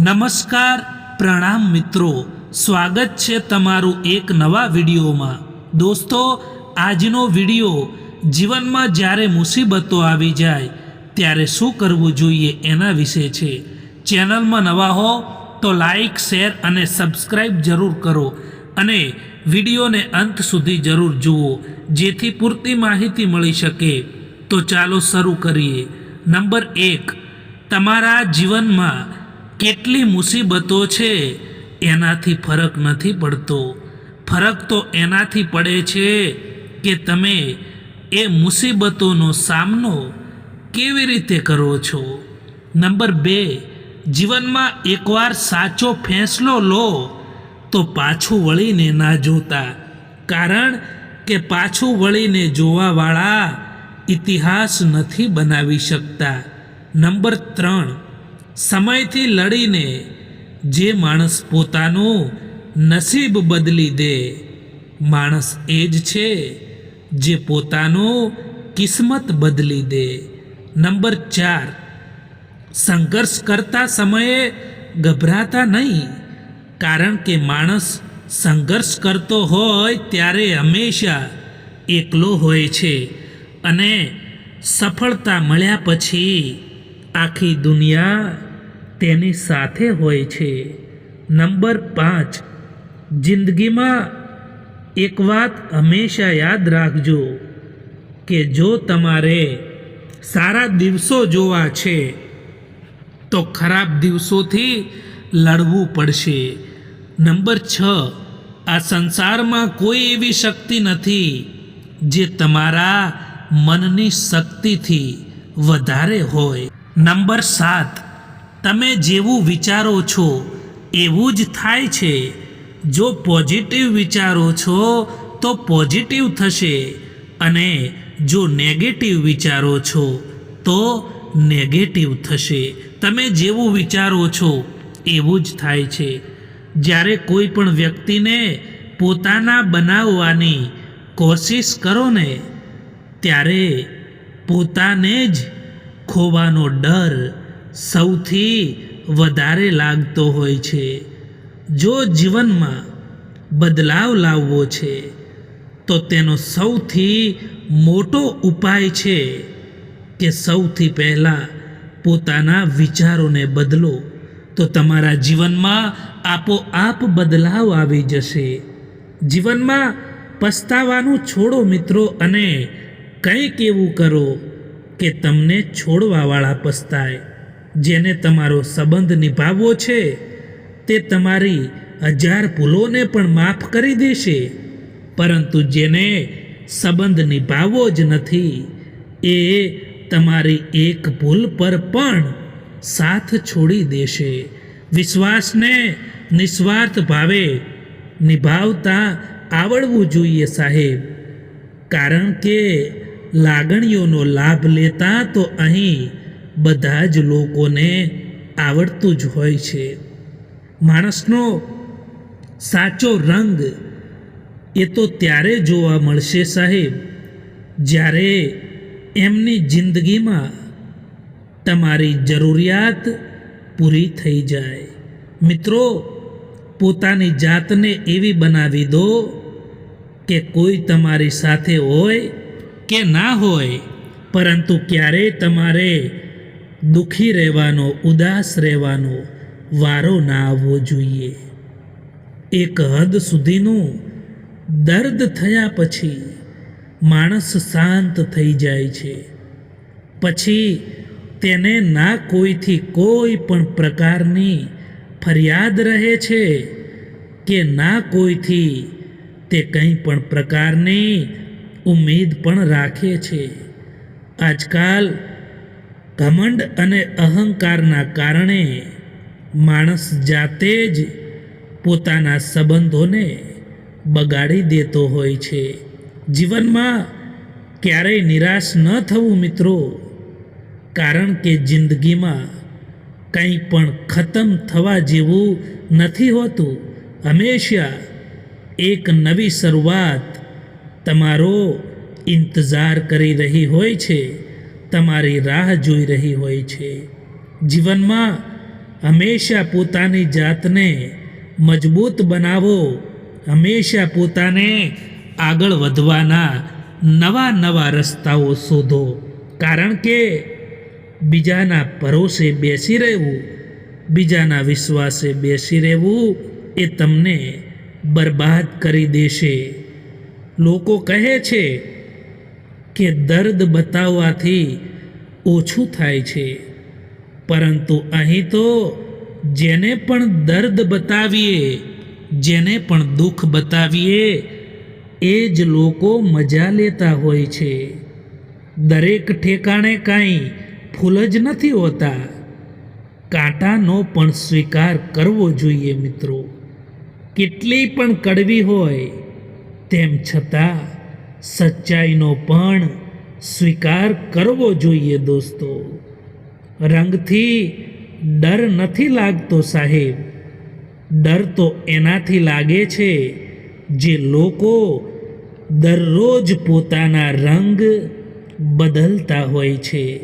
નમસ્કાર પ્રણામ મિત્રો. સ્વાગત છે તમારું એક નવા વિડીયોમાં. દોસ્તો, આજનો વીડિયો જીવનમાં જ્યારે મુસીબતો આવી જાય, ત્યારે શું કરવું જોઈએ એના વિશે છે. ચેનલમાં નવા હો તો લાઈક, શેર અને સબસ્ક્રાઈબ જરૂર કરો અને વિડીયોને અંત સુધી જરૂર જુઓ, જેથી પૂરતી માહિતી મળી શકે. તો ચાલો શરૂ કરીએ. નંબર એક, તમારા જીવનમાં કેટલી મુસીબતો છે, એનાથી ફરક નથી પડતો. ફરક તો એનાથી પડે છે કે તમે એ મુસીબતોનો સામનો કેવી રીતે કરો છો? નંબર બે, જીવનમાં એકવાર સાચો ફેંસલો લો, તો પાછું વળીને ના જોતા. કારણ કે પાછું વળીને જોવાવાળા ઇતિહાસ નથી બનાવી શકતા. નંબર ત્રણ સમયથી લડીને જે માણસ પોતાનું નસીબ બદલી દે, માણસ એ જ છે જે પોતાનું કિસ્મત બદલી દે. નંબર ચાર, સંઘર્ષ કરતા સમયે ગભરાતા નહીં, કારણ કે માણસ સંઘર્ષ કરતો હોય ત્યારે હંમેશા એકલો હોય છે અને સફળતા મળ્યા પછી આખી દુનિયા તેની સાથે હોય છે. નંબર પાંચ, જિંદગીમાં એક વાત હંમેશા યાદ રાખજો કે જો તમારે સારા દિવસો જોવા છે, તો ખરાબ દિવસોથી લડવું પડશે. નંબર છ, આ સંસારમાં કોઈ એવી શક્તિ નથી જે તમારા મનની શક્તિથી વધારે હોય. નંબર સાત, તમે જેવું વિચારો છો એવું જ થાય છે. જો પોઝિટિવ વિચારો છો તો પોઝિટિવ થશે અને જો નેગેટિવ વિચારો છો તો નેગેટિવ થશે. તમે જેવું વિચારો છો એવું જ થાય છે. જ્યારે કોઈ પણ વ્યક્તિને પોતાના બનાવવાની કોશિશ કરો ને, ત્યારે પોતાને જ ખોવાનો ડર સૌથી વધારે લાગતો હોય છે. જો જીવનમાં બદલાવ લાવવો છે, તો તેનો સૌથી મોટો ઉપાય છે કે સૌથી પહેલાં પોતાના વિચારોને બદલો. તો તમારા જીવનમાં આપોઆપ બદલાવ આવી જશે. જીવનમાં પસ્તાવાનું છોડો મિત્રો અને કંઈક એવું કરો. કે તમને છોડવાવાળા પસ્તાય, જેને તમારો સંબંધ નિભાવવો છે, તે તમારી હજાર ભૂલોને પણ માફ કરી દેશે. પરંતુ જેને સંબંધ નિભાવવો જ નથી, એ તમારી એક ભૂલ પર પણ સાથ છોડી દેશે. વિશ્વાસને નિસ્વાર્થ ભાવે નિભાવતા આવડવું જોઈએ સાહેબ, કારણ કે લાગણીઓનો લાભ લેતા તો અહીં બધા જ લોકોને આવડતું જ હોય છે. માણસનો સાચો રંગ એ તો ત્યારે જોવા મળશે સાહેબ, જ્યારે એમની જિંદગીમાં તમારી જરૂરિયાત પૂરી થઈ જાય. મિત્રો, પોતાની જાતને એવી બનાવી દો કે કોઈ તમારી સાથે હોય કે ના હોય, પરંતુ ક્યારેય તમારે દુઃખી રહેવાનો, ઉદાસ રહેવાનો વારો ના આવવો જોઈએ. એક હદ સુધીનું દર્દ થયા પછી માણસ શાંત થઈ જાય છે. પછી તેને ના કોઈથી કોઈ પણ પ્રકારની ફરિયાદ રહે છે કે ના કોઈથી તે કંઈ પણ પ્રકારની ઉમ્મીદ પણ રાખે છે. આજકાલ ઘમંડ અને અહંકારના કારણે માણસ જાતે જ પોતાના સંબંધોને બગાડી દેતો હોય છે. જીવનમાં ક્યારેય નિરાશ ન થવું મિત્રો, કારણ કે જિંદગીમાં કંઈ પણ ખતમ થવા જેવું નથી હોતું. હંમેશા એક નવી શરૂઆત તમારો ઇંતજાર કરી રહી હોય છે, તમારી રાહ જોઈ રહી હોય છે. જીવનમાં હંમેશા પોતાની જાતને મજબૂત બનાવો, હંમેશા પોતાને આગળ વધવાના નવા નવા રસ્તાઓ શોધો. કારણ કે બીજાના ભરોસે બેસી રહેવું, બીજાના વિશ્વાસે બેસી રહેવું એ તમને બરબાદ કરી દેશે. લોકો કહે છે કે દર્દ બતાવવાથી ઓછું થાય છે. પરંતુ અહીં તો જેને પણ દર્દ બતાવીએ, જેને પણ દુઃખ બતાવીએ, એ જ લોકો મજા લેતા હોય છે. દરેક ઠેકાણે કાંઈ ફૂલ જ નથી હોતા. કાંટાનો પણ સ્વીકાર કરવો જોઈએ મિત્રો. કેટલી પણ કડવી હોય તેમ છતાં સચ્ચાઈનો પણ સ્વીકાર કરવો જોઈએ દોસ્તો. રંગથી ડર નથી લાગતો સાહેબ. ડર તો એનાથી લાગે છે જે લોકો દરરોજ પોતાના રંગ બદલતા હોય છે.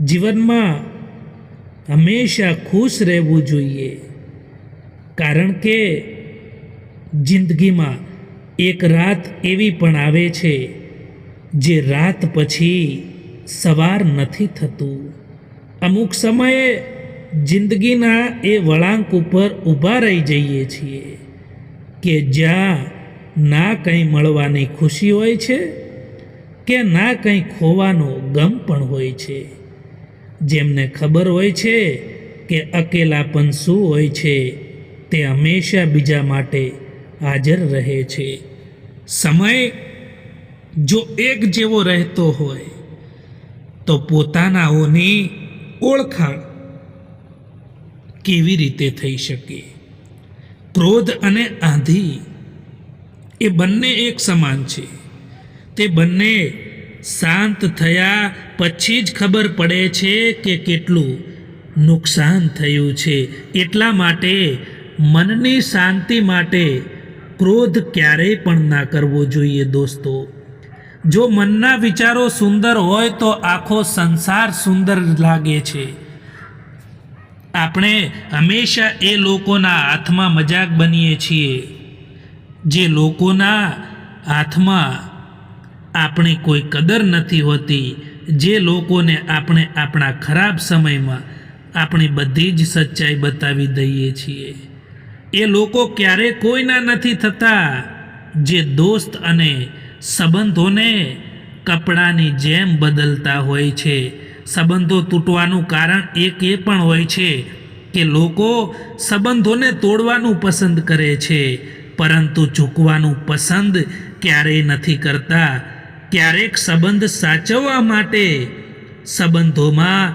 જીવનમાં હંમેશા ખુશ રહેવું જોઈએ. કારણ કે જિંદગીમાં એક રાત એવી પણ આવે છે, જે રાત પછી સવાર નથી થતું. અમુક સમયે જિંદગીના એ વળાંક ઉપર ઊભા રહી જઈએ છીએ કે જ્યાં ના કંઈ મળવાની ખુશી હોય છે, કે ના કંઈ ખોવાનો ગમ પણ હોય છે. જેમને ખબર હોય છે કે અકેલાપન શું હોય છે, તે હંમેશા બીજા માટે હાજર રહે છે. સમય જો એક જેવો રહેતો હોય, તો પોતાનાઓની ઓળખાણ કેવી રીતે થઈ શકે? ક્રોધ અને આંધી એ બંને એક સમાન છે. તે બંને શાંત થયા પછી જ ખબર પડે છે કે કેટલું નુકસાન થયું છે. એટલા માટે મનની શાંતિ માટે ક્રોધ ક્યારેય પણ ના કરવો જોઈએ દોસ્તો. જો મનના વિચારો સુંદર હોય તો આખો સંસાર સુંદર લાગે છે. આપણે હંમેશા એ લોકોના હાથમાં મજાક બનીએ છીએ. જે લોકોના હાથમાં આપણી કોઈ કદર નથી હોતી, જે લોકોને આપણે આપણા ખરાબ સમયમાં આપણી બધી જ સચ્ચાઈ બતાવી દઈએ છીએ. એ લોકો ક્યારે કોઈના નથી થતા, જે દોસ્ત અને સંબંધોને કપડાની જેમ બદલતા હોય છે. સંબંધો તૂટવાનું કારણ એક એ પણ હોય છે કે લોકો સંબંધોને તોડવાનું પસંદ કરે છે, પરંતુ ઝૂકવાનું પસંદ ક્યારેય નથી કરતા. ક્યારેક સંબંધ સાચવવા માટે સંબંધોમાં